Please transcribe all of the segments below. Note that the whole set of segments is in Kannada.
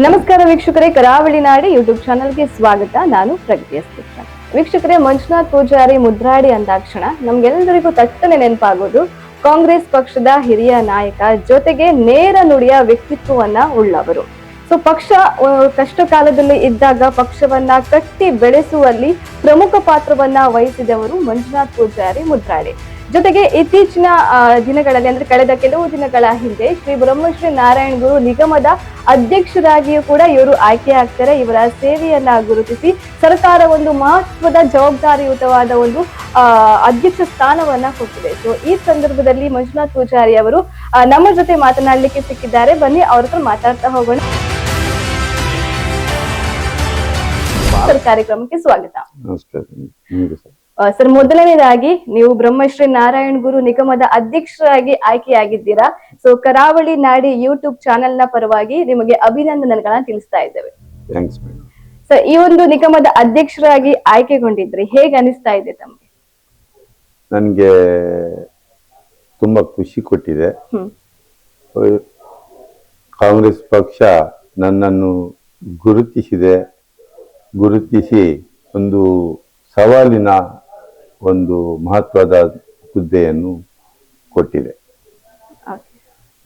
ನಮಸ್ಕಾರ ವೀಕ್ಷಕರೇ, ಕರಾವಳಿ ನಾಡಿ ಯೂಟ್ಯೂಬ್ ಚಾನಲ್ಗೆ ಸ್ವಾಗತ. ನಾನು ಪ್ರಗತಿ ಅಸ್ತಿಕ್ಷ ವೀಕ್ಷಕರೇ, ಮಂಜುನಾಥ್ ಪೂಜಾರಿ ಮುದ್ರಾಡಿ ಅಂದಾಕ್ಷಣ. ನಮ್ಗೆಲ್ಲರಿಗೂ ತಟ್ಟನೆ ನೆನಪಾಗೋದು, ಕಾಂಗ್ರೆಸ್ ಪಕ್ಷದ ಹಿರಿಯ ನಾಯಕ ಜೊತೆಗೆ ನೇರ ನುಡಿಯ ವ್ಯಕ್ತಿತ್ವವನ್ನ ಉಳ್ಳವರು. ಸೊ ಪಕ್ಷ ಕಷ್ಟ ಕಾಲದಲ್ಲಿ ಇದ್ದಾಗ ಪಕ್ಷವನ್ನ ಕಟ್ಟಿ ಬೆಳೆಸುವಲ್ಲಿ ಪ್ರಮುಖ ಪಾತ್ರವನ್ನ ವಹಿಸಿದವರು ಮಂಜುನಾಥ್ ಪೂಜಾರಿ ಮುದ್ರಾಡಿ. ಜೊತೆಗೆ ಇತ್ತೀಚಿನ ದಿನಗಳಲ್ಲಿ ಅಂದ್ರೆ ಕಳೆದ ಕೆಲವು ದಿನಗಳ ಹಿಂದೆ ಶ್ರೀ ಬ್ರಹ್ಮಶ್ರೀ ನಾರಾಯಣ ಗುರು ನಿಗಮದ ಅಧ್ಯಕ್ಷರಾಗಿಯೂ ಕೂಡ ಇವರು ಆಯ್ಕೆ ಆಗ್ತಾರೆ. ಇವರ ಸೇವೆಯನ್ನ ಗುರುತಿಸಿ ಸರ್ಕಾರ ಒಂದು ಮಹತ್ವದ ಜವಾಬ್ದಾರಿಯುತವಾದ ಒಂದು ಅಧ್ಯಕ್ಷ ಸ್ಥಾನವನ್ನ ಕೊಟ್ಟಿದೆ. ಸೊ ಈ ಸಂದರ್ಭದಲ್ಲಿ ಮಂಜುನಾಥ್ ಪೂಜಾರಿ ಅವರು ನಮ್ಮ ಜೊತೆ ಮಾತನಾಡಲಿಕ್ಕೆ ಸಿಕ್ಕಿದ್ದಾರೆ. ಬನ್ನಿ ಅವ್ರ ಹತ್ರ ಮಾತಾಡ್ತಾ ಹೋಗೋಣ. ಕಾರ್ಯಕ್ರಮಕ್ಕೆ ಸ್ವಾಗತ. ನಮಸ್ಕಾರ. ಸರ್ ಸರ್ ಮೊದಲನೇದಾಗಿ ನೀವು ಬ್ರಹ್ಮಶ್ರೀ ನಾರಾಯಣ್ ಗುರು ನಿಗಮದ ಅಧ್ಯಕ್ಷರಾಗಿ ಆಯ್ಕೆಯಾಗಿದ್ದೀರಾ. ಸೊ ಕರಾವಳಿ ನಾಡಿ ಯೂಟ್ಯೂಬ್ ಚಾನೆಲ್ನ ಪರವಾಗಿ ನಿಮಗೆ ಅಭಿನಂದನೆಗಳನ್ನ ತಿಳಿಸ್ತಾ ಇದ್ದೇವೆ. ಥ್ಯಾಂಕ್ಸ್ ಮೇಡಮ್ ಸೊ ಈ ಒಂದು ನಿಗಮದ ಅಧ್ಯಕ್ಷರಾಗಿ ಆಯ್ಕೆಗೊಂಡಿದ್ರಿ ಹೇಗೆ ಅನಿಸ್ತಾ ಇದೆ ತಮಗೆ? ನನಗೆ ತುಂಬಾ ಖುಷಿ ಕೊಟ್ಟಿದೆ. ಕಾಂಗ್ರೆಸ್ ಪಕ್ಷ ನನ್ನನ್ನು ಗುರುತಿಸಿದೆ. ಗುರುತಿಸಿ ಒಂದು ಸವಾಲಿನ ಒಂದು ಮಹತ್ವದ ಹುದ್ದೆಯನ್ನು ಕೊಟ್ಟಿದೆ.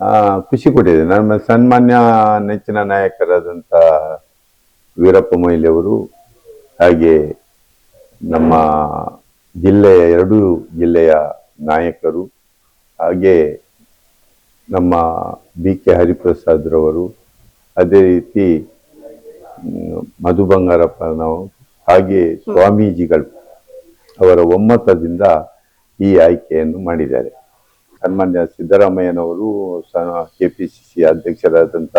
ಆ, ಖುಷಿ ಕೊಟ್ಟಿದೆ. ನಮ್ಮ ಸನ್ಮಾನ್ಯ ನೆಚ್ಚಿನ ನಾಯಕರಾದಂಥ ವೀರಪ್ಪ ಮೊಯ್ಲಿ ಅವರು ಹಾಗೆ ನಮ್ಮ ಜಿಲ್ಲೆಯ ಎರಡು ಜಿಲ್ಲೆಯ ನಾಯಕರು ಹಾಗೆ ನಮ್ಮ ಬಿ ಕೆ ಹರಿಪ್ರಸಾದ್ರವರು ಅದೇ ರೀತಿ ಮಧು ಬಂಗಾರಪ್ಪನವರು ಹಾಗೆ ಸ್ವಾಮೀಜಿಗಳು ಅವರ ಒಮ್ಮತದಿಂದ ಈ ಆಯ್ಕೆಯನ್ನು ಮಾಡಿದ್ದಾರೆ. ಸನ್ಮಾನ್ಯ ಸಿದ್ದರಾಮಯ್ಯನವರು ಕೆ ಪಿ ಸಿ ಸಿ ಅಧ್ಯಕ್ಷರಾದಂಥ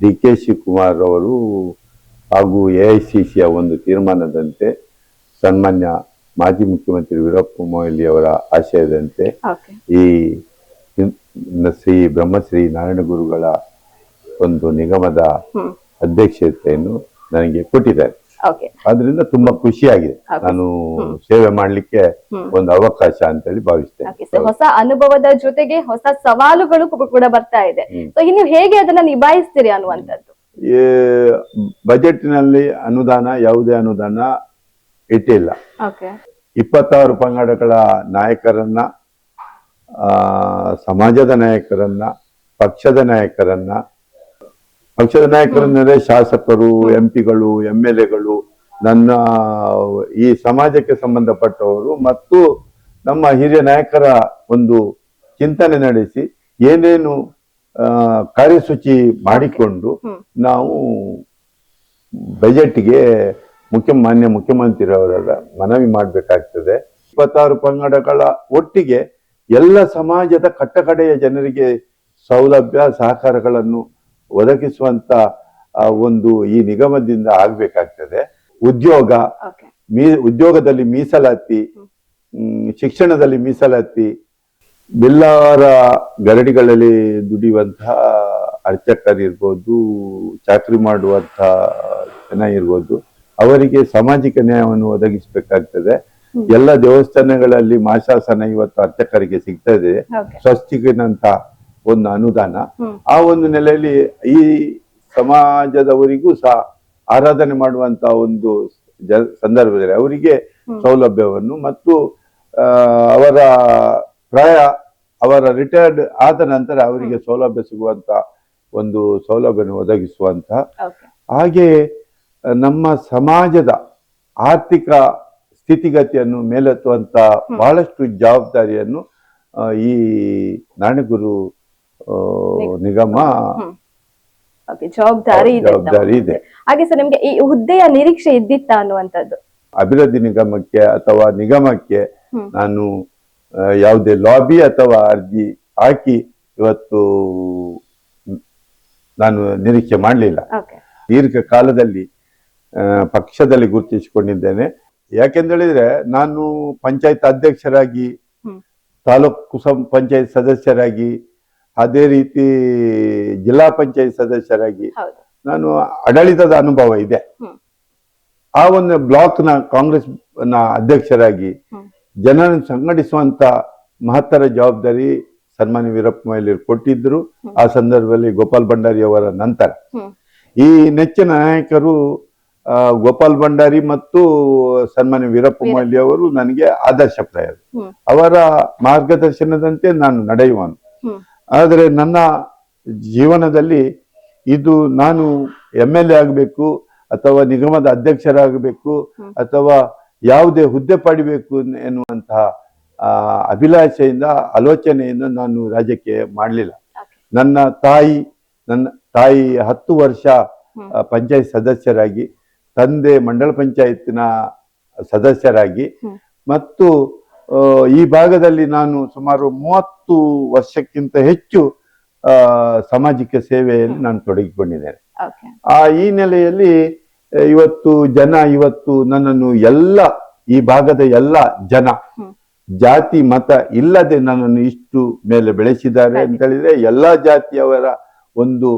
ಡಿ ಕೆ ಶಿವಕುಮಾರ್ ಅವರು ಹಾಗೂ ಎ ಐ ಸಿ ಸಿಯ ಒಂದು ತೀರ್ಮಾನದಂತೆ ಸನ್ಮಾನ್ಯ ಮಾಜಿ ಮುಖ್ಯಮಂತ್ರಿ ವೀರಪ್ಪ ಮೊಯ್ಲಿ ಅವರ ಆಶಯದಂತೆ ಈ ಶ್ರೀ ಬ್ರಹ್ಮಶ್ರೀ ನಾರಾಯಣ ಗುರುಗಳ ಒಂದು ನಿಗಮದ ಅಧ್ಯಕ್ಷತೆಯನ್ನು ನನಗೆ ಕೊಟ್ಟಿದ್ದಾರೆ. ಓಕೆ ಆದ್ರಿಂದ ತುಂಬಾ ಖುಷಿಯಾಗಿದೆ. ನಾನು ಸೇವೆ ಮಾಡ್ಲಿಕ್ಕೆ ಒಂದು ಅವಕಾಶ ಅಂತ ಹೇಳಿ ಭಾವಿಸ್ತೇನೆ ಹೊಸ ಅನುಭವದ ಜೊತೆಗೆ ಹೊಸ ಸವಾಲುಗಳು ಕೂಡ ಬರ್ತಾ ಇದೆ. ನೀವು ಹೇಗೆ ಅದನ್ನ ನಿಭಾಯಿಸ್ತೀರಿ ಅನ್ನುವಂಥದ್ದು? ಈ ಬಜೆಟ್ನಲ್ಲಿ ಅನುದಾನ ಯಾವುದೇ ಅನುದಾನ ಇಟ್ಟಿಲ್ಲ. ಇಪ್ಪತ್ತಾರು ಪಂಗಡಗಳ ನಾಯಕರನ್ನ ಆ, ಸಮಾಜದ ನಾಯಕರನ್ನ ಪಕ್ಷದ ನಾಯಕರನ್ನ ಪಕ್ಷದ ನಾಯಕರನ್ನೇ ಶಾಸಕರು ಎಂ ಪಿಗಳು ಎಂ ಎಲ್ ಎಗಳು ನನ್ನ ಈ ಸಮಾಜಕ್ಕೆ ಸಂಬಂಧಪಟ್ಟವರು ಮತ್ತು ನಮ್ಮ ಹಿರಿಯ ನಾಯಕರ ಒಂದು ಚಿಂತನೆ ನಡೆಸಿ ಏನೇನು ಕಾರ್ಯಸೂಚಿ ಮಾಡಿಕೊಂಡು ನಾವು ಬಜೆಟ್ಗೆ ಮುಖ್ಯ ಮಾನ್ಯ ಮುಖ್ಯಮಂತ್ರಿಯವರ ಮನವಿ ಮಾಡಬೇಕಾಗ್ತದೆ. ಇಪ್ಪತ್ತಾರು ಪಂಗಡಗಳ ಒಟ್ಟಿಗೆ ಎಲ್ಲ ಸಮಾಜದ ಕಟ್ಟಕಡೆಯ ಜನರಿಗೆ ಸೌಲಭ್ಯ ಸಹಕಾರಗಳನ್ನು ಒದಗಿಸುವಂತ ಒಂದು ಈ ನಿಗಮದಿಂದ ಆಗ್ಬೇಕಾಗ್ತದೆ. ಉದ್ಯೋಗ ಮೀ ಉದ್ಯೋಗದಲ್ಲಿ ಮೀಸಲಾತಿ ಶಿಕ್ಷಣದಲ್ಲಿ ಮೀಸಲಾತಿ ಬಿಲ್ಲಾರ ಗರಡಿಗಳಲ್ಲಿ ದುಡಿಯುವಂತಹ ಅರ್ಚಕರಿರ್ಬೋದು ಚಾಕ್ರಿ ಮಾಡುವಂತಹ ಜನ ಇರ್ಬೋದು ಅವರಿಗೆ ಸಾಮಾಜಿಕ ನ್ಯಾಯವನ್ನು ಒದಗಿಸಬೇಕಾಗ್ತದೆ. ಎಲ್ಲ ದೇವಸ್ಥಾನಗಳಲ್ಲಿ ಮಾಶಾಸನ ಇವತ್ತು ಅರ್ಚಕರಿಗೆ ಸಿಗ್ತದೆ. ಓಕೆ ಸ್ವಸ್ತಿಕಿನಂತ ಒಂದು ಅನುದಾನ. ಆ ಒಂದು ನೆಲೆಯಲ್ಲಿ ಈ ಸಮಾಜದವರಿಗೂ ಸಹ ಆರಾಧನೆ ಮಾಡುವಂತ ಒಂದು ಸಂದರ್ಭದಲ್ಲಿ ಅವರಿಗೆ ಸೌಲಭ್ಯವನ್ನು ಮತ್ತು ಆ, ಅವರ ಪ್ರಾಯ ಅವರ ರಿಟೈರ್ಡ್ ಆದ ನಂತರ ಅವರಿಗೆ ಸೌಲಭ್ಯ ಸಿಗುವಂತ ಒಂದು ಸೌಲಭ್ಯವನ್ನು ಒದಗಿಸುವಂತ. ಹಾಗೆ ನಮ್ಮ ಸಮಾಜದ ಆರ್ಥಿಕ ಸ್ಥಿತಿಗತಿಯನ್ನು ಮೇಲೆತ್ತುವಂತ ಬಹಳಷ್ಟು ಜವಾಬ್ದಾರಿಯನ್ನು ಈ ನಾಣಗುರು ನಿಗಮ. ಜವಾಬ್ದಾರಿ ಜವಾಬ್ದಾರಿ ಇದೆ. ಹಾಗೆ ಸರ್ ನಿಮ್ಗೆ ಈ ಹುದ್ದೆಯ ನಿರೀಕ್ಷೆ ಇದ್ದಿತ್ತ ಅನ್ನುವಂಥದ್ದು? ಅಭಿವೃದ್ಧಿ ನಿಗಮಕ್ಕೆ ಅಥವಾ ನಿಗಮಕ್ಕೆ ನಾನು ಯಾವುದೇ ಲಾಬಿ ಅಥವಾ ಅರ್ಜಿ ಹಾಕಿ ಇವತ್ತು ನಾನು ನಿರೀಕ್ಷೆ ಮಾಡಲಿಲ್ಲ. ದೀರ್ಘ ಕಾಲದಲ್ಲಿ ಪಕ್ಷದಲ್ಲಿ ಗುರುತಿಸಿಕೊಂಡಿದ್ದೇನೆ. ಯಾಕೆಂದೇಳಿದ್ರೆ ನಾನು ಪಂಚಾಯತ್ ಅಧ್ಯಕ್ಷರಾಗಿ ತಾಲೂಕು ಸಂ ಪಂಚಾಯತ್ ಸದಸ್ಯರಾಗಿ ಅದೇ ರೀತಿ ಜಿಲ್ಲಾ ಪಂಚಾಯತ್ ಸದಸ್ಯರಾಗಿ ನಾನು ಆಡಳಿತದ ಅನುಭವ ಇದೆ. ಆ ಒಂದು ಬ್ಲಾಕ್ನ ಕಾಂಗ್ರೆಸ್ನ ಅಧ್ಯಕ್ಷರಾಗಿ ಜನರನ್ನು ಸಂಘಟಿಸುವಂತ ಮಹತ್ತರ ಜವಾಬ್ದಾರಿ ಸನ್ಮಾನ್ಯ ವೀರಪ್ಪ ಮೊಯ್ಲಿ ಕೊಟ್ಟಿದ್ರು. ಆ ಸಂದರ್ಭದಲ್ಲಿ ಗೋಪಾಲ್ ಭಂಡಾರಿ ಅವರ ನಂತರ. ಈ ನೆಚ್ಚಿನ ನಾಯಕರು ಗೋಪಾಲ್ ಭಂಡಾರಿ ಮತ್ತು ಸನ್ಮಾನ್ಯ ವೀರಪ್ಪ. ಮೊಯ್ಲಿ ಅವರು ನನಗೆ ಆದರ್ಶಪ್ರಾಯರು. ಅವರ ಮಾರ್ಗದರ್ಶನದಂತೆ ನಾನು ನಡೆಯುವನು. ಆದರೆ ನನ್ನ ಜೀವನದಲ್ಲಿ ಇದು ನಾನು ಎಂ ಎಲ್ ಎ ಆಗಬೇಕು ಅಥವಾ ನಿಗಮದ ಅಧ್ಯಕ್ಷರಾಗಬೇಕು. ಅಥವಾ ಯಾವುದೇ ಹುದ್ದೆ ಪಡಿಬೇಕು ಎನ್ನುವಂತಹ ಆ, ಅಭಿಲಾಷೆಯಿಂದ ಆಲೋಚನೆಯನ್ನು ನಾನು ರಾಜ್ಯಕ್ಕೆ ಮಾಡಲಿಲ್ಲ ನನ್ನ ತಾಯಿ ನನ್ನ ತಾಯಿ ಹತ್ತು ವರ್ಷ. ಪಂಚಾಯತ್ ಸದಸ್ಯರಾಗಿ ತಂದೆ ಮಂಡಲ ಪಂಚಾಯತ್ನ ಸದಸ್ಯರಾಗಿ ಮತ್ತು ಈ ಭಾಗದಲ್ಲಿ ನಾನು ಸುಮಾರು ಮೂವತ್ತು ವರ್ಷಕ್ಕಿಂತ ಹೆಚ್ಚು ಆ, ಸಾಮಾಜಿಕ ಸೇವೆಯಲ್ಲಿ ನಾನು ತೊಡಗಿಕೊಂಡಿದ್ದೇನೆ. ಆ ಈ ನೆಲೆಯಲ್ಲಿ ಇವತ್ತು ಜನ ಇವತ್ತು ನನ್ನನ್ನು ಎಲ್ಲ ಈ ಭಾಗದ ಎಲ್ಲ ಜನ ಜಾತಿ ಮತ ಇಲ್ಲದೆ ನನ್ನನ್ನು ಇಷ್ಟು ಮೇಲೆ ಬೆಳೆಸಿದ್ದಾರೆ ಅಂತ ಹೇಳಿದ್ರೆ ಎಲ್ಲಾ ಜಾತಿಯವರ ಒಂದು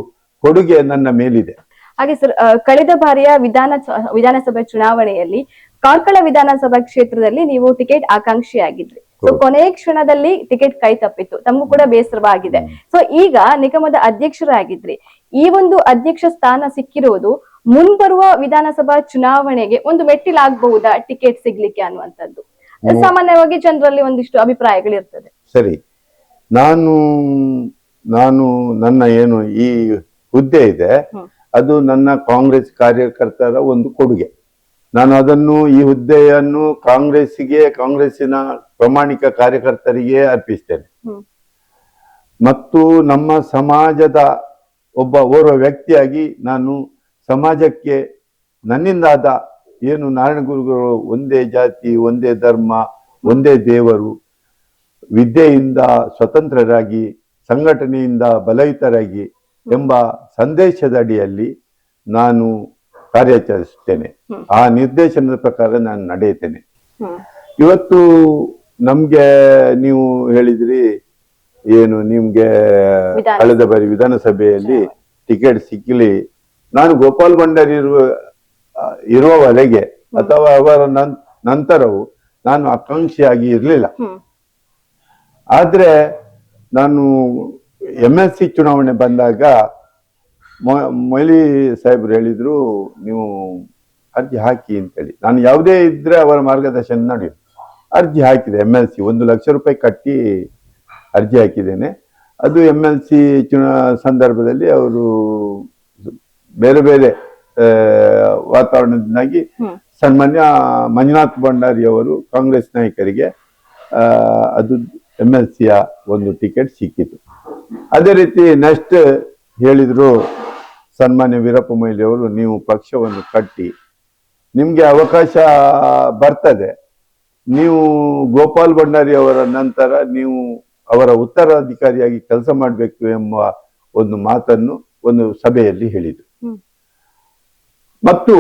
ಕೊಡುಗೆ ನನ್ನ ಮೇಲಿದೆ. ಹಾಗೆ ಸರ್ ಕಳೆದ ಬಾರಿಯ ವಿಧಾನ ವಿಧಾನಸಭೆ ಚುನಾವಣೆಯಲ್ಲಿ ಕಾರ್ಕಳ ವಿಧಾನಸಭಾ ಕ್ಷೇತ್ರದಲ್ಲಿ ನೀವು ಟಿಕೆಟ್ ಆಕಾಂಕ್ಷಿಯಾಗಿದ್ರಿ. ಸೊ ಕೊನೆ ಕೊನೆಯ ಕ್ಷಣದಲ್ಲಿ ಟಿಕೆಟ್ ಕೈ ತಪ್ಪಿತ್ತು. ತಮಗೂ ಕೂಡ ಬೇಸರವಾಗಿದೆ. ಸೊ ಈಗ ನಿಗಮದ ಅಧ್ಯಕ್ಷರಾಗಿದ್ರಿ. ಈ ಒಂದು ಅಧ್ಯಕ್ಷ ಸ್ಥಾನ ಸಿಕ್ಕಿರುವುದು ಮುಂಬರುವ ವಿಧಾನಸಭಾ ಚುನಾವಣೆಗೆ ಒಂದು ಮೆಟ್ಟಿಲಾಗಬಹುದಾ ಟಿಕೆಟ್ ಸಿಗ್ಲಿಕ್ಕೆ ಅನ್ನುವಂಥದ್ದು. ಸಾಮಾನ್ಯವಾಗಿ ಜನರಲ್ಲಿ ಒಂದಿಷ್ಟು ಅಭಿಪ್ರಾಯಗಳಿರ್ತದೆ. ಸರಿ. ನಾನು ನಾನು ನನ್ನ ಏನು ಈ ಹುದ್ದೆ ಇದೆ ಅದು ನನ್ನ ಕಾಂಗ್ರೆಸ್ ಕಾರ್ಯಕರ್ತರ ಒಂದು ಕೊಡುಗೆ. ನಾನು ಅದನ್ನು ಈ ಹುದ್ದೆಯನ್ನು ಕಾಂಗ್ರೆಸ್ಸಿಗೆ ಕಾಂಗ್ರೆಸ್ಸಿನ ಪ್ರಾಮಾಣಿಕ ಕಾರ್ಯಕರ್ತರಿಗೆ ಅರ್ಪಿಸ್ತೇನೆ. ಮತ್ತು ನಮ್ಮ ಸಮಾಜದ ಒಬ್ಬ ಓರ್ವ ವ್ಯಕ್ತಿಯಾಗಿ ನಾನು ಸಮಾಜಕ್ಕೆ ನನ್ನಿಂದಾದ ಏನು ನಾರಾಯಣ ಗುರುಗಳು ಒಂದೇ ಜಾತಿ ಒಂದೇ ಧರ್ಮ ಒಂದೇ ದೇವರು ವಿದ್ಯೆಯಿಂದ ಸ್ವತಂತ್ರರಾಗಿ ಸಂಘಟನೆಯಿಂದ ಬಲಯುತರಾಗಿ ಎಂಬ ಸಂದೇಶದ ಅಡಿಯಲ್ಲಿ ನಾನು ಕಾರ್ಯಾಚರಿಸುತ್ತೇನೆ. ಆ ನಿರ್ದೇಶನದ ಪ್ರಕಾರ ನಾನು ನಡೆಯುತ್ತೇನೆ. ಇವತ್ತು ನಮ್ಗೆ ನೀವು ಹೇಳಿದ್ರಿ ಏನು ನಿಮ್ಗೆ ಕಳೆದ ಬಾರಿ ವಿಧಾನಸಭೆಯಲ್ಲಿ ಟಿಕೆಟ್ ಸಿಕ್ಕಲಿ ನಾನು ಗೋಪಾಲ್ ಭಂಡಾರಿ ಇರುವ ಇರುವವರೆಗೆ ಅಥವಾ ಅವರ ನನ್- ನಂತರವು ನಾನು ಆಕಾಂಕ್ಷಿಯಾಗಿ ಇರಲಿಲ್ಲ. ಆದ್ರೆ ನಾನು ಎಂ ಎಸ್ ಸಿ ಚುನಾವಣೆ ಬಂದಾಗ ಮೊಯ್ಲಿ ಸಾಹೇಬ್ರು ಹೇಳಿದ್ರು ನೀವು ಅರ್ಜಿ ಹಾಕಿ ಅಂತೇಳಿ. ನಾನು ಯಾವುದೇ ಇದ್ರೆ ಅವರ ಮಾರ್ಗದರ್ಶನ ನಡೆಯುತ್ತೆ ಅರ್ಜಿ ಹಾಕಿದೆ ಎಂ ಎಲ್ ಸಿ ಒಂದು ಲಕ್ಷ ರೂಪಾಯಿ ಕಟ್ಟಿ ಅರ್ಜಿ ಹಾಕಿದ್ದೇನೆ. ಅದು ಎಂ ಎಲ್ ಸಿ ಚುನಾ ಸಂದರ್ಭದಲ್ಲಿ ಅವರು ಬೇರೆ ಬೇರೆ ವಾತಾವರಣದಿಂದಾಗಿ ಸನ್ಮಾನ್ಯ ಮಂಜುನಾಥ್ ಭಂಡಾರಿ ಅವರು ಕಾಂಗ್ರೆಸ್ ನಾಯಕರಿಗೆ ಅದು ಎಂ ಎಲ್ ಸಿಯ ಒಂದು ಟಿಕೆಟ್ ಸಿಕ್ಕಿತು. ಅದೇ ರೀತಿ ನೆಕ್ಸ್ಟ್ ಹೇಳಿದ್ರು ಸನ್ಮಾನ್ಯ ವೀರಪ್ಪ ಮೊಯ್ಲಿ ಅವರು ನೀವು ಪಕ್ಷವನ್ನು ಕಟ್ಟಿ ನಿಮಗೆ ಅವಕಾಶ ಬರ್ತದೆ. ನೀವು ಗೋಪಾಲ್ ಭಂಡಾರಿ ಅವರ ನಂತರ ನೀವು ಅವರ ಉತ್ತರಾಧಿಕಾರಿಯಾಗಿ ಕೆಲಸ ಮಾಡಬೇಕು ಎಂಬ ಒಂದು ಮಾತನ್ನು ಒಂದು ಸಭೆಯಲ್ಲಿ ಹೇಳಿದರು. ಮತ್ತು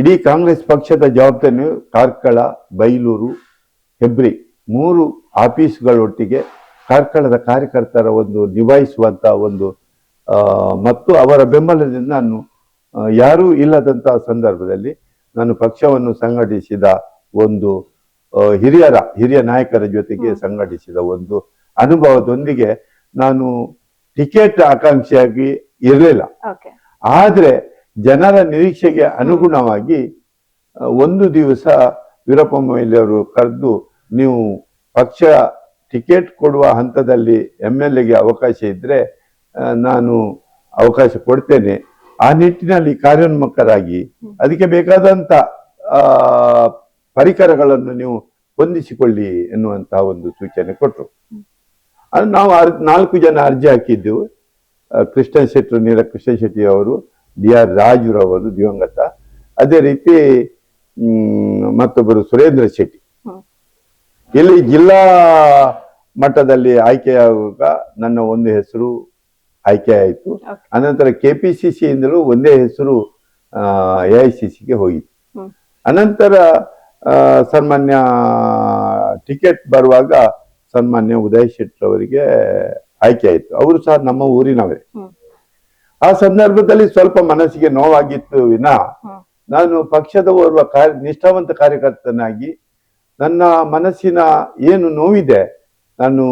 ಇಡೀ ಕಾಂಗ್ರೆಸ್ ಪಕ್ಷದ ಜವಾಬ್ದಾರಿ ಕಾರ್ಕಳ ಬೈಲೂರು ಹೆಬ್ರಿ ಮೂರು ಆಫೀಸ್ಗಳೊಟ್ಟಿಗೆ ಕಾರ್ಕಳದ ಕಾರ್ಯಕರ್ತರ ಒಂದು ನಿಭಾಯಿಸುವಂತಹ ಒಂದು ಮತ್ತು ಅವರ ಬೆಂಬಲದಿಂದ ನಾನು ಯಾರೂ ಇಲ್ಲದಂತಹ ಸಂದರ್ಭದಲ್ಲಿ ನಾನು ಪಕ್ಷವನ್ನು ಸಂಘಟಿಸಿದ ಒಂದು ಹಿರಿಯರ ಹಿರಿಯ ನಾಯಕರ ಜೊತೆಗೆ ಸಂಘಟಿಸಿದ ಒಂದು ಅನುಭವದೊಂದಿಗೆ ನಾನು ಟಿಕೆಟ್ ಆಕಾಂಕ್ಷಿಯಾಗಿ ಇರಲಿಲ್ಲ. ಆದ್ರೆ ಜನರ ನಿರೀಕ್ಷೆಗೆ ಅನುಗುಣವಾಗಿ ಒಂದು ದಿವಸ ವೀರಪ್ಪ ಮೊಯ್ಲಿ ಅವರು ಕರೆದು ನೀವು ಪಕ್ಷ ಟಿಕೆಟ್ ಕೊಡುವ ಹಂತದಲ್ಲಿ ಎಂ ಎಲ್ ಎಗೆ ಅವಕಾಶ ಇದ್ರೆ ನಾನು ಅವಕಾಶ ಕೊಡ್ತೇನೆ. ಆ ನಿಟ್ಟಿನಲ್ಲಿ ಕಾರ್ಯೋನ್ಮುಖರಾಗಿ ಅದಕ್ಕೆ ಬೇಕಾದಂತ ಆ ಪರಿಕರಗಳನ್ನು ನೀವು ಹೊಂದಿಸಿಕೊಳ್ಳಿ ಎನ್ನುವಂತಹ ಒಂದು ಸೂಚನೆ ಕೊಟ್ಟರು ಅದು ನಾವು ಅರ್- ನಾಲ್ಕು ಜನ ಅರ್ಜಿ ಹಾಕಿದ್ದೆವು. ಕೃಷ್ಣ ಶೆಟ್ರು ನೀರ ಕೃಷ್ಣ ಶೆಟ್ಟಿ ಅವರು ಡಿ ಆರ್ ರಾಜುರವರು ದಿವಂಗತ. ಅದೇ ರೀತಿ ಮತ್ತೊಬ್ಬರು ಸುರೇಂದ್ರ ಶೆಟ್ಟಿ. ಇಲ್ಲಿ ಜಿಲ್ಲಾ ಮಟ್ಟದಲ್ಲಿ ಆಯ್ಕೆಯಾಗುವಾಗ ನನ್ನ ಒಂದು ಹೆಸರು ಆಯ್ಕೆ ಆಯಿತು. ಅನಂತರ ಕೆ ಪಿ ಸಿ ಸಿಯಿಂದಲೂ ಒಂದೇ ಹೆಸರು ಎ ಐ ಸಿ ಸಿಗೆ ಹೋಗಿತ್ತು ಅನಂತರ ಸನ್ಮಾನ್ಯ ಟಿಕೆಟ್ ಬರುವಾಗ ಸನ್ಮಾನ್ಯ ಉದಯ್ ಶೆಟ್ಟರ್ ಅವರಿಗೆ ಆಯ್ಕೆ ಆಯಿತು. ಅವರು ಸಹ ನಮ್ಮ ಊರಿನವರೇ. ಆ ಸಂದರ್ಭದಲ್ಲಿ ಸ್ವಲ್ಪ ಮನಸ್ಸಿಗೆ ನೋವಾಗಿತ್ತು ವಿನ. ನಾನು ಪಕ್ಷದ ಓರ್ವ ಕಾರ್ಯ ನಿಷ್ಠಾವಂತ ಕಾರ್ಯಕರ್ತನಾಗಿ ನನ್ನ ಮನಸ್ಸಿನ ಏನು ನೋವಿದೆ ನಾನು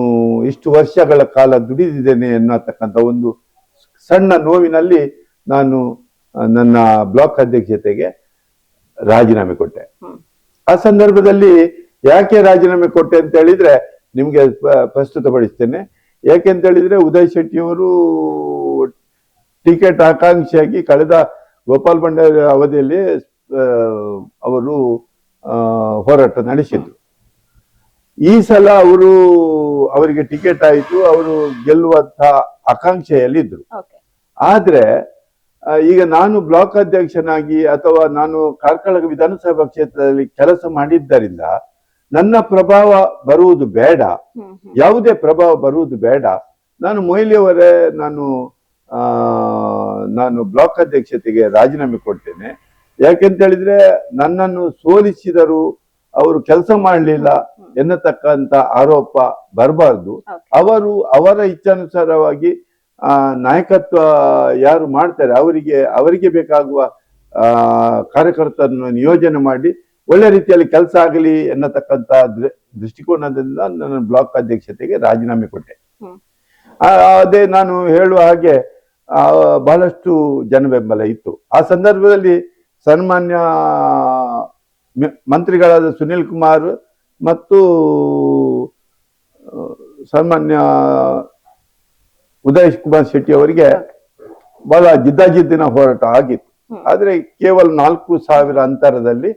ಇಷ್ಟು ವರ್ಷಗಳ ಕಾಲ ದುಡಿದಿದ್ದೇನೆ ಎನ್ನತಕ್ಕಂಥ ಒಂದು ಸಣ್ಣ ನೋವಿನಲ್ಲಿ ನಾನು ನನ್ನ ಬ್ಲಾಕ್ ಅಧ್ಯಕ್ಷತೆಗೆ ರಾಜೀನಾಮೆ ಕೊಟ್ಟೆ. ಆ ಸಂದರ್ಭದಲ್ಲಿ ಯಾಕೆ ರಾಜೀನಾಮೆ ಕೊಟ್ಟೆ ಅಂತ ಹೇಳಿದ್ರೆ ನಿಮಗೆ ಪ್ರಸ್ತುತಪಡಿಸ್ತೇನೆ. ಯಾಕೆ ಅಂತ ಹೇಳಿದ್ರೆ ಉದಯ್ ಶೆಟ್ಟಿ ಅವರು ಟಿಕೆಟ್ ಆಕಾಂಕ್ಷಿಯಾಗಿ ಕಳೆದ ಗೋಪಾಲ್ ಭಂಡಾರಿ ಅವಧಿಯಲ್ಲಿ ಅವರು ಹೋರಾಟ ನಡೆಸಿದ್ರು. ಈ ಸಲ ಅವರು ಅವರಿಗೆ ಟಿಕೆಟ್ ಆಯಿತು ಅವರು ಗೆಲ್ಲುವಂತ ಆಕಾಂಕ್ಷೆಯಲ್ಲಿ ಇದ್ರು ಓಕೆ. ಆದ್ರೆ ಈಗ ನಾನು ಬ್ಲಾಕ್ ಅಧ್ಯಕ್ಷನಾಗಿ ಅಥವಾ ನಾನು ಕಾರ್ಕಳ ವಿಧಾನಸಭಾ ಕ್ಷೇತ್ರದಲ್ಲಿ ಕೆಲಸ ಮಾಡಿದ್ದರಿಂದ ನನ್ನ ಪ್ರಭಾವ ಬರುವುದು ಬೇಡ. ಯಾವುದೇ ಪ್ರಭಾವ ಬರುವುದು ಬೇಡ. ನಾನು ಮೊಯ್ಲಿಯವರೇ ನಾನು ಆ, ನಾನು ಬ್ಲಾಕ್ ಅಧ್ಯಕ್ಷತೆಗೆ ರಾಜೀನಾಮೆ ಕೊಡ್ತೇನೆ. ಯಾಕೆಂತ ಹೇಳಿದ್ರೆ ನನ್ನನ್ನು ಸೋಲಿಸಿದರು ಅವರು ಕೆಲಸ ಮಾಡಲಿಲ್ಲ. ಎನ್ನತಕ್ಕಂತ ಆರೋಪ ಬರಬಾರ್ದು. ಅವರು ಅವರ ಇಚ್ಛಾನುಸಾರವಾಗಿ ಆ, ನಾಯಕತ್ವ ಯಾರು ಮಾಡ್ತಾರೆ ಅವರಿಗೆ ಅವರಿಗೆ ಬೇಕಾಗುವ ಆ ಕಾರ್ಯಕರ್ತರನ್ನು ನಿಯೋಜನೆ ಮಾಡಿ ಒಳ್ಳೆ ರೀತಿಯಲ್ಲಿ ಕೆಲಸ ಆಗಲಿ ಎನ್ನತಕ್ಕಂತ ದೃಷ್ಟಿಕೋನದಿಂದ ನನ್ನ ಬ್ಲಾಕ್ ಅಧ್ಯಕ್ಷತೆಗೆ ರಾಜೀನಾಮೆ ಕೊಟ್ಟೆ. ಅದೇ ನಾನು ಹೇಳುವ ಹಾಗೆ ಆ, ಬಹಳಷ್ಟು ಜನ ಬೆಂಬಲ ಇತ್ತು. ಆ ಸಂದರ್ಭದಲ್ಲಿ ಸನ್ಮಾನ್ಯ ಮಂತ್ರಿಗಳಾದ ಸುನಿಲ್ ಕುಮಾರ್ ಮತ್ತು ಸಾಮಾನ್ಯ ಸನ್ಮಾನ್ಯ ಉದಯ್ ಕುಮಾರ್ ಶೆಟ್ಟಿ ಅವರಿಗೆ ಬಹಳ ಜಿದ್ದಾಜಿದ್ದಿನ ಹೋರಾಟ ಆಗಿತ್ತು ಆದರೆ ಕೇವಲ ನಾಲ್ಕು ಸಾವಿರ ಅಂತರದಲ್ಲಿ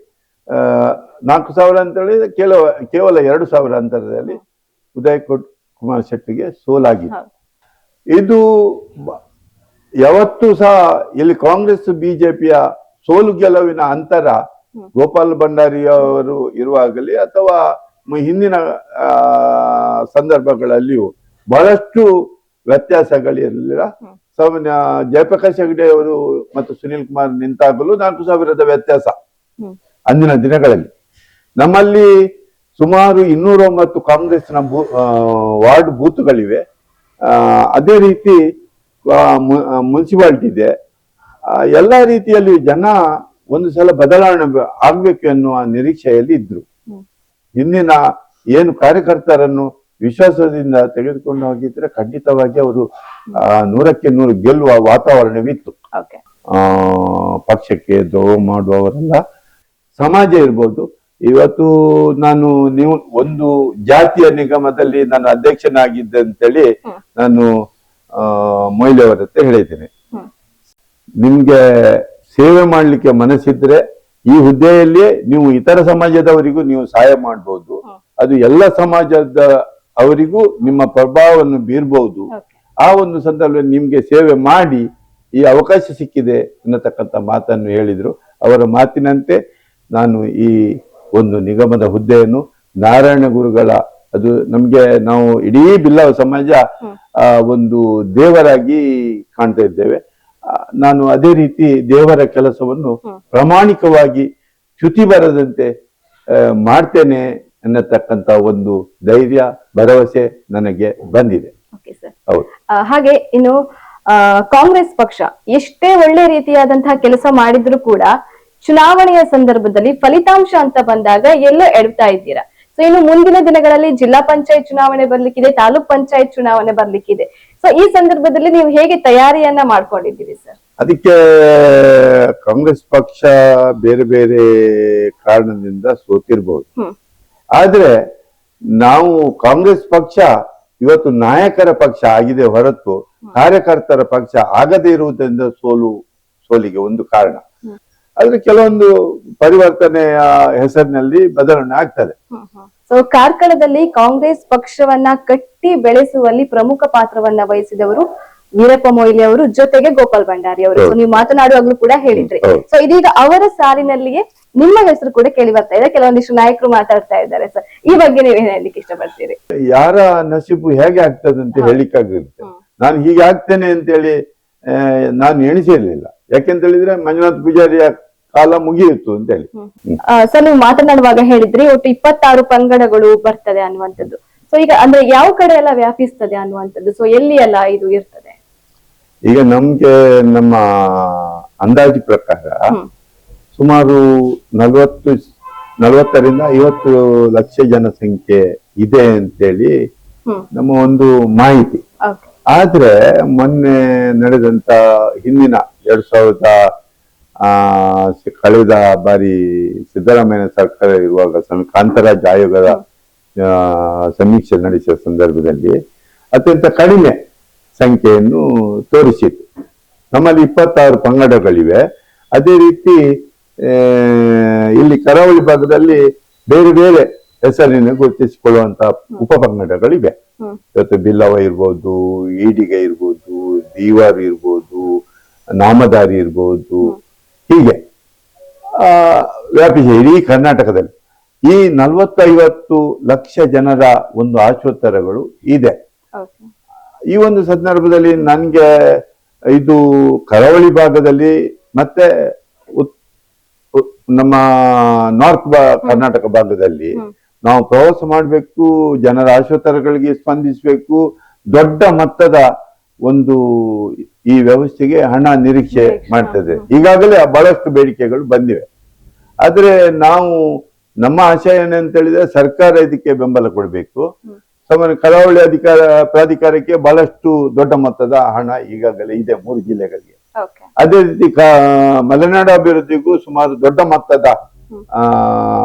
ನಾಲ್ಕು ಸಾವಿರ ಅಂತ ಹೇಳಿದ್ರೆ ಕೇವಲ ಕೇವಲ ಎರಡು ಸಾವಿರ ಅಂತರದಲ್ಲಿ ಉದಯ್ ಕುಮಾರ್ ಶೆಟ್ಟಿಗೆ ಸೋಲಾಗಿತ್ತು. ಇದು ಯಾವತ್ತೂ ಸಹ ಇಲ್ಲಿ ಕಾಂಗ್ರೆಸ್ ಬಿಜೆಪಿಯ ಸೋಲು ಗೆಲುವಿನ ಅಂತರ. ಗೋಪಾಲ್ ಭಂಡಾರಿ ಅವರು ಇರುವಾಗಲಿ ಅಥವಾ ಹಿಂದಿನ ಸಂದರ್ಭಗಳಲ್ಲಿಯೂ ಬಹಳಷ್ಟು ವ್ಯತ್ಯಾಸಗಳಿರಲಿಲ್ಲ. ಸಾಮಾನ್ಯ ಜಯಪ್ರಕಾಶ್ ಹೆಗ್ಡೆ ಅವರು ಮತ್ತು ಸುನಿಲ್ ಕುಮಾರ್ ನಿಂತಾಗಲೂ ನಾಲ್ಕು ಸಾವಿರದ ವ್ಯತ್ಯಾಸ. ಅಂದಿನ ದಿನಗಳಲ್ಲಿ ನಮ್ಮಲ್ಲಿ ಸುಮಾರು ಇನ್ನೂರ ಒಂಬತ್ತು ಕಾಂಗ್ರೆಸ್ನ ಬೂ ವಾರ್ಡ್ ಬೂತ್ಗಳಿವೆ ಆ, ಅದೇ ರೀತಿ ಮುನ್ಸಿಪಾಲಿಟಿ ಇದೆ ಎಲ್ಲಾ ರೀತಿಯಲ್ಲಿ ಜನ ಒಂದು ಸಲ ಬದಲಾವಣೆ ಆಗ್ಬೇಕು ಎನ್ನುವ ನಿರೀಕ್ಷೆಯಲ್ಲಿ ಇದ್ರು. ಇಂದಿನ ಏನು ಕಾರ್ಯಕರ್ತರನ್ನು ವಿಶ್ವಾಸದಿಂದ ತೆಗೆದುಕೊಂಡು ಹೋಗಿದ್ರೆ ಖಂಡಿತವಾಗಿ ಅವರು ಆ, ನೂರಕ್ಕೆ ನೂರು ಗೆಲ್ಲುವ ವಾತಾವರಣವಿತ್ತು. ಪಕ್ಷಕ್ಕೆ ದ್ರೋಹ ಮಾಡುವವರೆಲ್ಲ ಸಮಾಜ ಇರ್ಬೋದು. ಇವತ್ತು ನಾನು ನೀವು ಒಂದು ಜಾತಿಯ ನಿಗಮದಲ್ಲಿ ನಾನು ಅಧ್ಯಕ್ಷನಾಗಿದ್ದೆ ಅಂತೇಳಿ. ನಾನು ಆ, ಮೊಯ್ಲಿ ಅವರ ಹತ್ರ ಹೇಳಿದ್ದೇನೆ ನಿಮ್ಗೆ ಸೇವೆ ಮಾಡಲಿಕ್ಕೆ ಮನಸ್ಸಿದ್ರೆ ಈ ಹುದ್ದೆಯಲ್ಲಿ ನೀವು ಇತರ ಸಮಾಜದವರಿಗೂ ನೀವು ಸಹಾಯ ಮಾಡಬಹುದು ಅದು ಎಲ್ಲ ಸಮಾಜದ ಅವರಿಗೂ ನಿಮ್ಮ ಪ್ರಭಾವವನ್ನು ಬೀರ್ಬಹುದು ಆ ಒಂದು ಸಂದರ್ಭದಲ್ಲಿ ನಿಮ್ಗೆ ಸೇವೆ ಮಾಡಿ ಈ ಅವಕಾಶ ಸಿಕ್ಕಿದೆ ಅನ್ನತಕ್ಕಂಥ ಮಾತನ್ನು ಹೇಳಿದ್ರು. ಅವರ ಮಾತಿನಂತೆ ನಾನು ಈ ಒಂದು ನಿಗಮದ ಹುದ್ದೆಯನ್ನು ನಾರಾಯಣ ಗುರುಗಳ ಅದು ನಮ್ಗೆ ನಾವು ಇಡೀ ಬಿಲ್ಲವ ಸಮಾಜ ಆ ಒಂದು ದೇವರಾಗಿ ಕಾಣ್ತಾ ಇದ್ದೇವೆ. ನಾನು ಅದೇ ರೀತಿ ದೇವರ ಕೆಲಸವನ್ನು ಪ್ರಾಮಾಣಿಕವಾಗಿ ಚ್ಯುತಿ ಬರದಂತೆ ಮಾಡ್ತೇನೆ ಅನ್ನತಕ್ಕಂತ ಒಂದು ಧೈರ್ಯ ಭರವಸೆ ನನಗೆ ಬಂದಿದೆ. ಹಾಗೆ ಇನ್ನು ಕಾಂಗ್ರೆಸ್ ಪಕ್ಷ ಎಷ್ಟೇ ಒಳ್ಳೆ ರೀತಿಯಾದಂತಹ ಕೆಲಸ ಮಾಡಿದ್ರು ಕೂಡ ಚುನಾವಣೆಯ ಸಂದರ್ಭದಲ್ಲಿ ಫಲಿತಾಂಶ ಅಂತ ಬಂದಾಗ ಎಲ್ಲೋ ಎಡ್ತಾ ಇದ್ದೀರಾ? ಸೊ ಇನ್ನು ಮುಂದಿನ ದಿನಗಳಲ್ಲಿ ಜಿಲ್ಲಾ ಪಂಚಾಯತ್ ಚುನಾವಣೆ ಬರ್ಲಿಕ್ಕಿದೆ ತಾಲೂಕ್ ಪಂಚಾಯತ್ ಚುನಾವಣೆ ಬರ್ಲಿಕ್ಕಿದೆ. ಸೊ ಈ ಸಂದರ್ಭದಲ್ಲಿ ನೀವು ಹೇಗೆ ತಯಾರಿಯನ್ನ ಮಾಡ್ಕೊಂಡಿದ್ದೀರಿ ಸರ್ ಅದಕ್ಕೆ ಕಾಂಗ್ರೆಸ್ ಪಕ್ಷ ಬೇರೆ ಬೇರೆ ಕಾರಣದಿಂದ ಸೋತಿರ್ಬಹುದು ಆದ್ರೆ ನಾವು ಕಾಂಗ್ರೆಸ್ ಪಕ್ಷ ಇವತ್ತು ನಾಯಕರ ಪಕ್ಷ ಆಗಿದೆ ಹೊರತು ಕಾರ್ಯಕರ್ತರ ಪಕ್ಷ ಆಗದೇ ಇರುವುದರಿಂದ ಸೋಲು ಸೋಲಿಗೆ ಒಂದು ಕಾರಣ. ಆದ್ರೆ ಕೆಲವೊಂದು ಪರಿವರ್ತನೆಯ ಹೆಸರಿನಲ್ಲಿ ಬದಲಾವಣೆ ಆಗ್ತದೆ. ಸೊ ಕಾರ್ಕಳದಲ್ಲಿ ಕಾಂಗ್ರೆಸ್ ಪಕ್ಷವನ್ನ ಕಟ್ಟಿ ಬೆಳೆಸುವಲ್ಲಿ ಪ್ರಮುಖ ಪಾತ್ರವನ್ನ ವಹಿಸಿದವರು ವೀರಪ್ಪ ಮೊಯ್ಲಿ ಅವರು ಜೊತೆಗೆ ಗೋಪಾಲ್ ಭಂಡಾರಿ ಅವರು. ನೀವು ಮಾತನಾಡುವಾಗ್ಲೂ ಕೂಡ ಹೇಳಿದ್ರಿ. ಸೊ ಇದೀಗ ಅವರ ಸಾಲಿನಲ್ಲಿಯೇ ನಿಮ್ಮ ಹೆಸರು ಕೂಡ ಕೇಳಿ ಬರ್ತಾ ಇದೆ. ಕೆಲವೊಂದಿಷ್ಟು ನಾಯಕರು ಮಾತಾಡ್ತಾ ಇದ್ದಾರೆ. ಸರ್ ಈ ಬಗ್ಗೆ ನೀವೇನ್ ಹೇಳಲಿಕ್ಕೆ ಇಷ್ಟಪಡ್ತೀರಿ? ಯಾರ ನಸೀಬು ಹೇಗೆ ಆಗ್ತದೆ ಅಂತ ಹೇಳಿಕ್ಕಾಗಿರುತ್ತೆ ಹ್ಮ್. ನಾನು ಹೀಗೆ ಆಗ್ತೇನೆ ಅಂತೇಳಿ ನಾನು ಎಣಿಸಿರ್ಲಿಲ್ಲ. ಯಾಕೆಂತ ಹೇಳಿದ್ರೆ ಮಂಜುನಾಥ್ ಪೂಜಾರಿಯ ಕಾಲ ಮುಗಿಯಿತು ಅಂತೇಳಿ ಸರ್ ನೀವು ಮಾತನಾಡುವಾಗ ಹೇಳಿದ್ರಿ ಒಟ್ಟು ಇಪ್ಪತ್ತಾರು ಪಂಗಡಗಳು ಬರ್ತದೆ ಅನ್ನುವಂಥದ್ದು. ಸೊ ಈಗ ಅಂದ್ರೆ ಯಾವ ಕಡೆ ಎಲ್ಲ ವ್ಯಾಪಿಸ್ತದೆ ಅನ್ನುವಂಥದ್ದು? ಸೊ ಎಲ್ಲಿ ಎಲ್ಲ ಇದು ಇರ್ತದೆ? ಈಗ ನಮ್ಗೆ ನಮ್ಮ ಅಂದಾಜು ಪ್ರಕಾರ. ಸುಮಾರು ನಲ್ವತ್ತು ನಲವತ್ತರಿಂದ ಐವತ್ತು ಲಕ್ಷ ಜನಸಂಖ್ಯೆ ಇದೆ ಅಂತೇಳಿ ನಮ್ಮ ಒಂದು ಮಾಹಿತಿ. ಆದ್ರೆ ಮೊನ್ನೆ ನಡೆದಂತ ಹಿಂದಿನ ಎರಡ್ ಸಾವಿರದ ಕಳೆದ ಬಾರಿ ಸಿದ್ದರಾಮಯ್ಯ ಸರ್ಕಾರ ಇರುವಾಗ ಕಾಂತರಾಜ್ ಆಯೋಗದ ಸಮೀಕ್ಷೆ ನಡೆಸಿದ ಸಂದರ್ಭದಲ್ಲಿ ಅತ್ಯಂತ ಕಡಿಮೆ ಸಂಖ್ಯೆಯನ್ನು ತೋರಿಸಿತ್ತು. ನಮ್ಮಲ್ಲಿ ಇಪ್ಪತ್ತಾರು ಪಂಗಡಗಳಿವೆ. ಅದೇ ರೀತಿ ಇಲ್ಲಿ ಕರಾವಳಿ ಭಾಗದಲ್ಲಿ ಬೇರೆ ಬೇರೆ ಹೆಸರಿನ ಗುರುತಿಸಿಕೊಳ್ಳುವಂತಹ ಉಪಪಂಗಡಗಳಿವೆ. ಪಂಗಡಗಳಿವೆ ಇವತ್ತು ಬಿಲ್ಲವ ಇರ್ಬೋದು ಈಡಿಗೆ ಇರ್ಬೋದು ದೀವಾರ್ ಇರ್ಬೋದು ನಾಮದಾರಿ ಇರ್ಬೋದು ಹೀಗೆ. ಆ, ವ್ಯಾಪಿಸಿ ಇಡೀ ಕರ್ನಾಟಕದಲ್ಲಿ. ಈ ನಲವತ್ತೈವತ್ತು ಲಕ್ಷ ಜನರ ಒಂದು ಆಶೋತ್ತರಗಳು ಇದೆ. ಈ ಒಂದು ಸಂದರ್ಭದಲ್ಲಿ ನನಗೆ ಇದು ಕರಾವಳಿ ಭಾಗದಲ್ಲಿ ಮತ್ತೆ ನಮ್ಮ ನಾರ್ತ್ ಕರ್ನಾಟಕ ಭಾಗದಲ್ಲಿ ನಾವು ಪ್ರವಾಸ ಮಾಡಬೇಕು ಜನರ ಆಶೋತ್ತರಗಳಿಗೆ ಸ್ಪಂದಿಸಬೇಕು ದೊಡ್ಡ ಮಟ್ಟದ ಒಂದು ಈ ವ್ಯವಸ್ಥೆಗೆ ಹಣ ನಿರೀಕ್ಷೆ ಮಾಡ್ತದೆ. ಈಗಾಗಲೇ ಬಹಳಷ್ಟು ಬೇಡಿಕೆಗಳು ಬಂದಿವೆ. ಆದ್ರೆ ನಾವು ನಮ್ಮ ಆಶಯ ಏನಂತ ಹೇಳಿದ್ರೆ ಸರ್ಕಾರ ಇದಕ್ಕೆ ಬೆಂಬಲ ಕೊಡಬೇಕು. ಸಾಮಾನ್ಯ ಕರಾವಳಿ ಅಧಿಕಾರ ಪ್ರಾಧಿಕಾರಕ್ಕೆ ಬಹಳಷ್ಟು ದೊಡ್ಡ ಮೊತ್ತದ ಹಣ ಈಗಾಗಲೇ ಇದೆ ಮೂರು ಜಿಲ್ಲೆಗಳಿಗೆ. ಅದೇ ರೀತಿ ಮಲೆನಾಡು ಅಭಿವೃದ್ಧಿಗೂ ಸುಮಾರು ದೊಡ್ಡ ಮೊತ್ತದ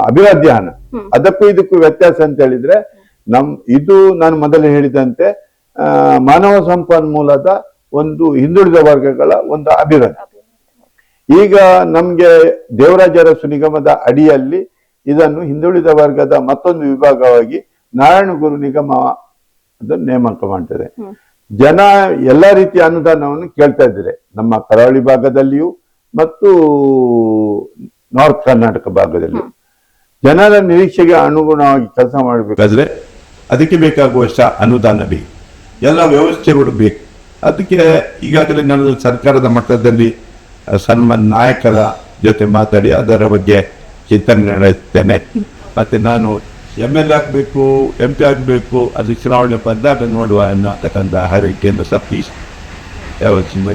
ಅಭಿವೃದ್ಧಿ ಹಣ. ಅದಕ್ಕೂ ಇದಕ್ಕೂ ವ್ಯತ್ಯಾಸ ಅಂತ ಹೇಳಿದ್ರೆ ನಮ್ ಇದು ನಾನು ಮೊದಲೇ ಹೇಳಿದಂತೆ ಆ, ಮಾನವ ಸಂಪನ್ಮೂಲದ ಒಂದು ಹಿಂದುಳಿದ ವರ್ಗಗಳ ಒಂದು ಅಭಿವೃದ್ಧಿ. ಈಗ ನಮ್ಗೆ ದೇವರಾಜ ಸುನಿಗಮದ ನಿಗಮದ ಅಡಿಯಲ್ಲಿ ಇದನ್ನು ಹಿಂದುಳಿದ ವರ್ಗದ ಮತ್ತೊಂದು ವಿಭಾಗವಾಗಿ ನಾರಾಯಣ ಗುರು ನಿಗಮ ಅದನ್ನು ನೇಮಕ ಮಾಡ್ತದೆ. ಜನ ಎಲ್ಲ ರೀತಿಯ ಅನುದಾನವನ್ನು ಕೇಳ್ತಾ ಇದ್ದಾರೆ. ನಮ್ಮ ಕರಾವಳಿ ಭಾಗದಲ್ಲಿಯೂ ಮತ್ತು ನಾರ್ತ್ ಕರ್ನಾಟಕ ಭಾಗದಲ್ಲಿ ಜನರ ನಿರೀಕ್ಷೆಗೆ ಅನುಗುಣವಾಗಿ ಕೆಲಸ ಮಾಡಬೇಕಾದ್ರೆ ಅದಕ್ಕೆ ಬೇಕಾಗುವಷ್ಟ ಅನುದಾನ ಬೇಕು ಎಲ್ಲ ವ್ಯವಸ್ಥೆಗಳು ಬೇಕು. ಅದಕ್ಕೆ ಈಗಾಗಲೇ ನಾನು ಸರ್ಕಾರದ ಮಟ್ಟದಲ್ಲಿ ಸನ್ಮಾನ್ ನಾಯಕರ ಜೊತೆ ಮಾತಾಡಿ ಅದರ ಬಗ್ಗೆ ಚಿಂತನೆ ನಡೆಸ್ತೇನೆ. ಮತ್ತು ನಾನು ಎಂ ಎಲ್ ಆಗಬೇಕು ಎಂ ಪಿ ಆಗಬೇಕು ಅದು ಚುನಾವಣೆ ಬಂದಾಗ ನೋಡುವ ಅನ್ನತಕ್ಕಂಥ ಹರಕೆಯನ್ನು ಸತೀಶ್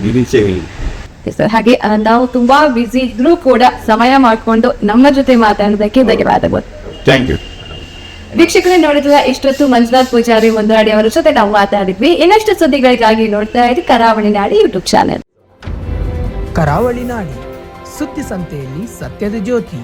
ನಿರೀಕ್ಷೆ ಸರ್ ಹಾಗೆ ನಾವು ತುಂಬಾ ಬ್ಯುಸಿ ಇದ್ರೂ ಕೂಡ ಸಮಯ ಮಾಡಿಕೊಂಡು ನಮ್ಮ ಜೊತೆ ಮಾತಾಡೋದಕ್ಕೆ ಧನ್ಯವಾದಗಳು. ಥ್ಯಾಂಕ್ ಯು ವೀಕ್ಷಕರೇ ನೋಡಿದ್ರೆ ಇಷ್ಟೊತ್ತು ಮಂಜುನಾಥ್ ಪೂಜಾರಿ ಮುಂದಾಡಿ ಅವರ ಜೊತೆ ನಾವು ಮಾತಾಡಿದ್ವಿ. ಇನ್ನಷ್ಟು ಸುದ್ದಿಗಳಿಗಾಗಿ ನೋಡ್ತಾ ಇದ್ವಿ ಕರಾವಳಿ ನಾಡಿ ಯೂಟ್ಯೂಬ್ ಚಾನೆಲ್. ಕರಾವಳಿ ನಾಡಿ, ಸುದ್ದಿ ಸಂತೆಯಲ್ಲಿ ಸತ್ಯದ ಜ್ಯೋತಿ.